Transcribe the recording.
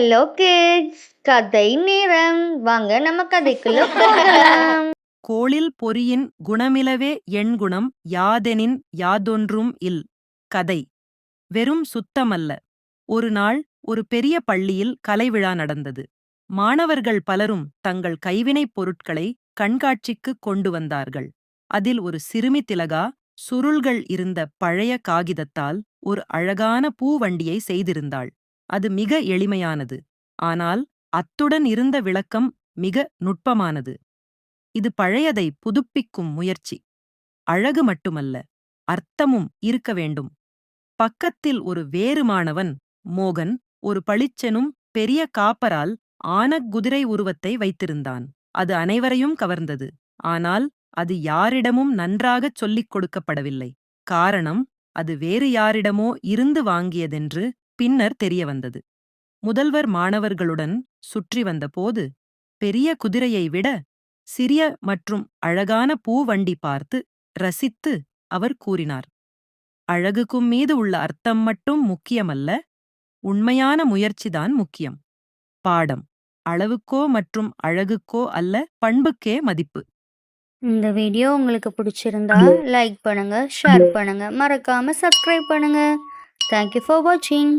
Hello kids கதை நேரம். வாங்க நம்ம கதைக்குள்ள போகலாம். கோளில் பொறியின் குணமிலவே எண்குணம் யாதெனின் யாதொன்றும் இல். கதை. வெறும் சுத்தமல்ல. ஒரு நாள் ஒரு பெரிய பள்ளியில் கலைவிழா நடந்தது. மாணவர்கள் பலரும் தங்கள் கைவினைப் பொருட்களை கண்காட்சிக்கு கொண்டு வந்தார்கள். அதில் ஒரு சிறுமி திலகா சுருள்கள் இருந்த பழைய காகிதத்தால் ஒரு அழகான பூவண்டியை செய்திருந்தாள். அது மிக எளிமையானது. ஆனால் அத்துடன் இருந்த விளக்கம் மிக நுட்பமானது. இது பழையதை புதுப்பிக்கும் முயற்சி. அழகு மட்டுமல்ல அர்த்தமும் இருக்க வேண்டும். பக்கத்தில் ஒரு வேறு மாணவன் மோகன் ஒரு பளிச்செனும் பெரிய காப்பரால் ஆனக் குதிரை உருவத்தை வைத்திருந்தான். அது அனைவரையும் கவர்ந்தது. ஆனால் அது யாரிடமும் நன்றாகச் சொல்லிக் கொடுக்கப்படவில்லை. காரணம் அது வேறு யாரிடமோ இருந்து வாங்கியதென்று பின்னர் தெரியவந்தது. முதல்வர் மாணவர்களுடன் சுற்றி வந்தபோது பெரிய குதிரையை விட சிறிய மற்றும் அழகான பூவண்டி பார்த்து ரசித்து அவர் கூறினார். அழகுக்கும் மீது உள்ள அர்த்தம் மட்டும் முக்கியமல்ல உண்மையான முயற்சிதான் முக்கியம். பாடம் அளவுக்கோ மற்றும் அழகுக்கோ அல்ல பண்புக்கே மதிப்பு. இந்த வீடியோ உங்களுக்கு பிடிச்சிருந்தா லைக் பண்ணுங்க ஷேர் பண்ணுங்க மறக்காம சப்ஸ்கிரைப் பண்ணுங்க. தேங்க்யூ ஃபார் வாட்சிங்